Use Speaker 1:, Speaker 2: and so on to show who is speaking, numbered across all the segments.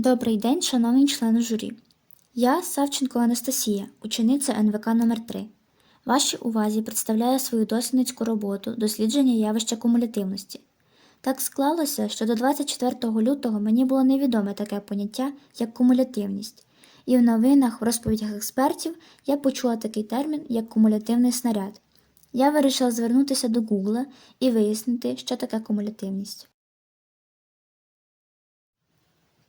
Speaker 1: Добрий день, шановні члени журі. Я Савченко Анастасія, учениця НВК номер 3 Вашій увазі представляю свою дослідницьку роботу дослідження явища кумулятивності. Так склалося, що до 24 лютого мені було невідоме таке поняття, як кумулятивність, і в новинах, в розповідях експертів я почула такий термін, як кумулятивний снаряд. Я вирішила звернутися до Гугла і вияснити, що таке кумулятивність.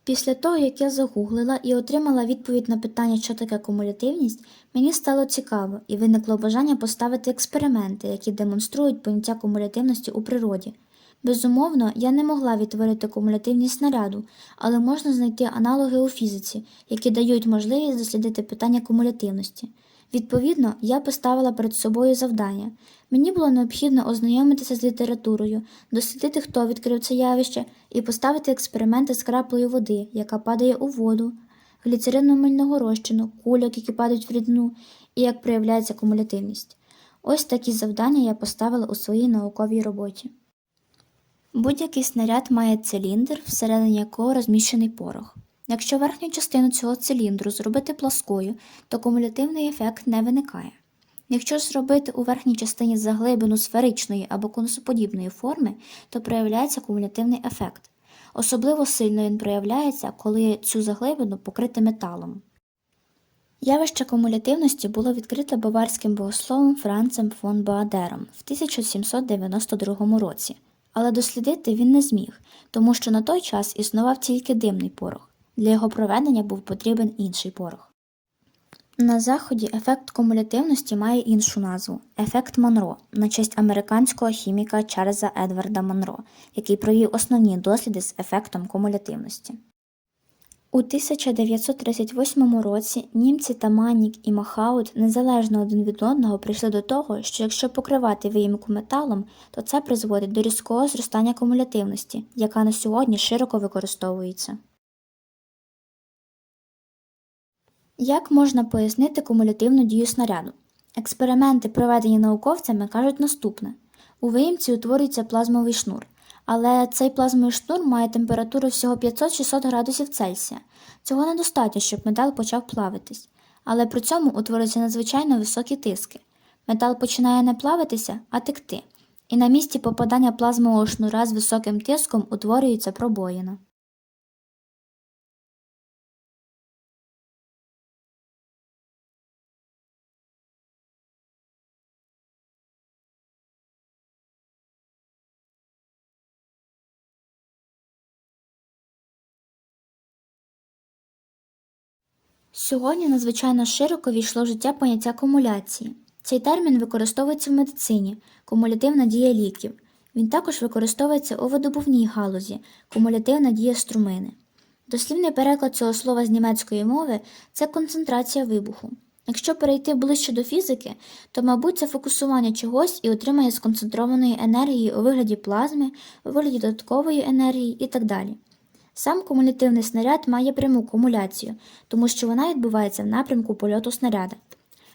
Speaker 1: Після того, як я загуглила і отримала відповідь на питання, що таке кумулятивність, мені стало цікаво і виникло бажання поставити експерименти, які демонструють поняття кумулятивності у природі. Безумовно, я не могла відтворити кумулятивність снаряду, але можна знайти аналоги у фізиці, які дають можливість дослідити питання кумулятивності. Відповідно, я поставила перед собою завдання. Мені було необхідно ознайомитися з літературою, дослідити, хто відкрив це явище, і поставити експерименти з краплею води, яка падає у воду, гліцерину мильного розчину, кульок, які падають в рідину, і як проявляється кумулятивність. Ось такі завдання я поставила у своїй науковій роботі. Будь-який снаряд має циліндр, всередині якого розміщений порох. Якщо верхню частину цього циліндру зробити пласкою, то кумулятивний ефект не виникає. Якщо ж зробити у верхній частині заглибину сферичної або конусоподібної форми, то проявляється кумулятивний ефект. Особливо сильно він проявляється, коли цю заглибину покрити металом. Явище кумулятивності було відкрите баварським богословом Францем фон Баадером в 1792 році, але дослідити він не зміг, тому що на той час існував тільки димний порох. Для його проведення був потрібен інший порох. На заході ефект кумулятивності має іншу назву ефект Монро на честь американського хіміка Чарльза Едварда Монро, який провів основні досліди з ефектом кумулятивності. У 1938 році німці та Маннік і Махаут незалежно один від одного прийшли до того, що якщо покривати виїмку металом, то це призводить до різкого зростання кумулятивності, яка на сьогодні широко використовується. Як можна пояснити кумулятивну дію снаряду? Експерименти, проведені науковцями, кажуть наступне: у виїмці утворюється плазмовий шнур, але цей плазмовий шнур має температуру всього 500-600 градусів Цельсія. Цього недостатньо, щоб метал почав плавитись, але при цьому утворюються надзвичайно високі тиски. Метал починає не плавитися, а текти, і на місці попадання плазмового шнура з високим тиском утворюється пробоїна. Сьогодні надзвичайно широко війшло в життя поняття кумуляції. Цей термін використовується в медицині кумулятивна дія ліків. Він також використовується у видобувній галузі кумулятивна дія струмини. Дослівний переклад цього слова з німецької мови це концентрація вибуху. Якщо перейти ближче до фізики, то, мабуть, це фокусування чогось і отримання сконцентрованої енергії у вигляді плазми, у вигляді додаткової енергії і так далі. Сам кумулятивний снаряд має пряму кумуляцію, тому що вона відбувається в напрямку польоту снаряда.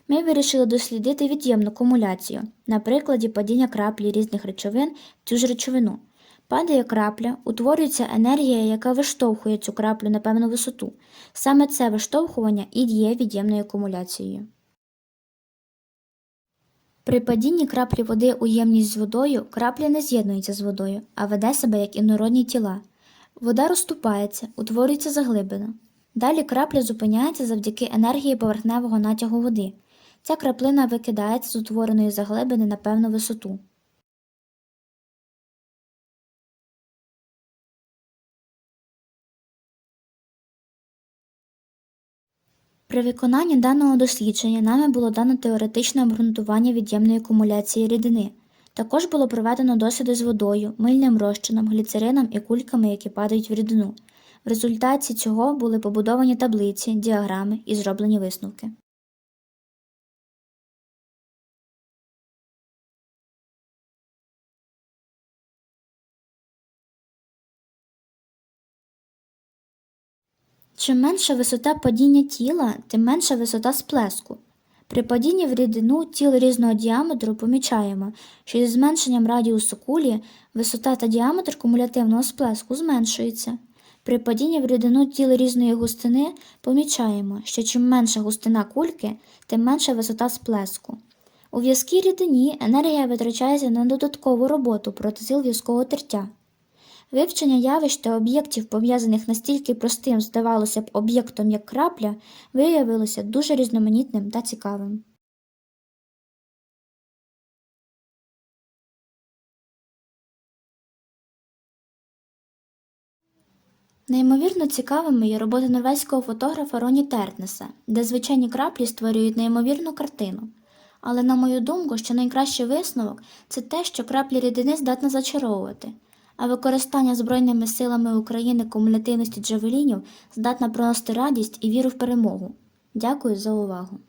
Speaker 1: Ми вирішили дослідити від'ємну кумуляцію на прикладі падіння краплі різних речовин в цю ж речовину. Падає крапля, утворюється енергія, яка виштовхує цю краплю на певну висоту. Саме це виштовхування і є від'ємною кумуляцією. При падінні краплі води у ємність з водою крапля не з'єднується з водою, а веде себе як інородні тіла. Вода розступається, утворюється заглибина. Далі крапля зупиняється завдяки енергії поверхневого натягу води. Ця краплина викидається з утвореної заглибини на певну висоту. При виконанні даного дослідження нами було дано теоретичне обґрунтування від'ємної кумуляції рідини. Також було проведено досліди з водою, мильним розчином, гліцерином і кульками, які падають в рідину. В результаті цього були побудовані таблиці, діаграми і зроблені висновки. Чим менша висота падіння тіла, тим менша висота сплеску. При падінні в рідину тіл різного діаметру помічаємо, що зі зменшенням радіусу кулі висота та діаметр кумулятивного сплеску зменшується. При падінні в рідину тіл різної густини помічаємо, що чим менша густина кульки, тим менша висота сплеску. У в'язкій рідині енергія витрачається на додаткову роботу проти сил в'язкого тертя. Вивчення явищ та об'єктів, пов'язаних настільки простим, здавалося б, об'єктом, як крапля, виявилося дуже різноманітним та цікавим. Неймовірно цікавими є роботи норвезького фотографа Роні Тертнеса, де звичайні краплі створюють неймовірну картину. Але, на мою думку, що найкращий висновок це те, що краплі рідини здатна зачаровувати, а використання Збройними силами України кумулятивності джавелінів здатна приносити радість і віру в перемогу. Дякую за увагу.